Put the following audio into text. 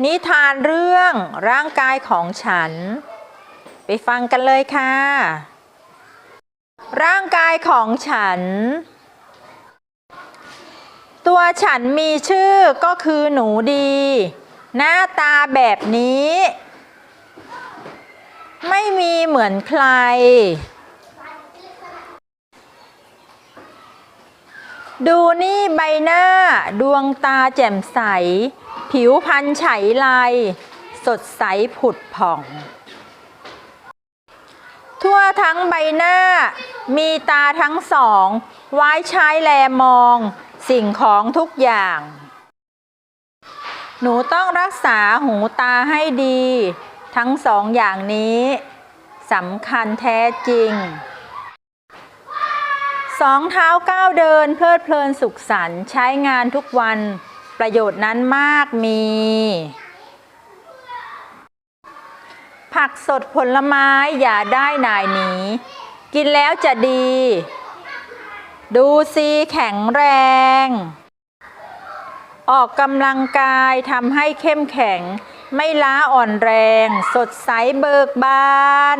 นิทานเรื่องร่างกายของฉัน ไปฟังกันเลยค่ะ ร่างกายของฉัน ตัวฉันมีชื่อก็คือหนูดี หน้าตาแบบนี้ ไม่มีเหมือนใคร ดูนี่ใบหน้าดวงตาแจ่มใส ผิวพรรณไฉไลสดใสผุดผ่อง ทั่วทั้งใบหน้า มีตาทั้งสอง ไว้ใช้แลมอง สิ่งของทุกอย่าง หนูต้องรักษาหูตาให้ดี ทั้งสองอย่างนี้สำคัญแท้จริง สองเท้าก้าวเดินเพลิดเพลินสุขสันต์ใช้งานทุกวัน ประโยชน์นั้นมากมี ผักสดผลไม้อย่าได้นายหนี กินแล้วจะดี ดูซีแข็งแรง ออกกำลังกายทำให้เข้มแข็ง ไม่ล้าอ่อนแรง สดใสเบิกบาน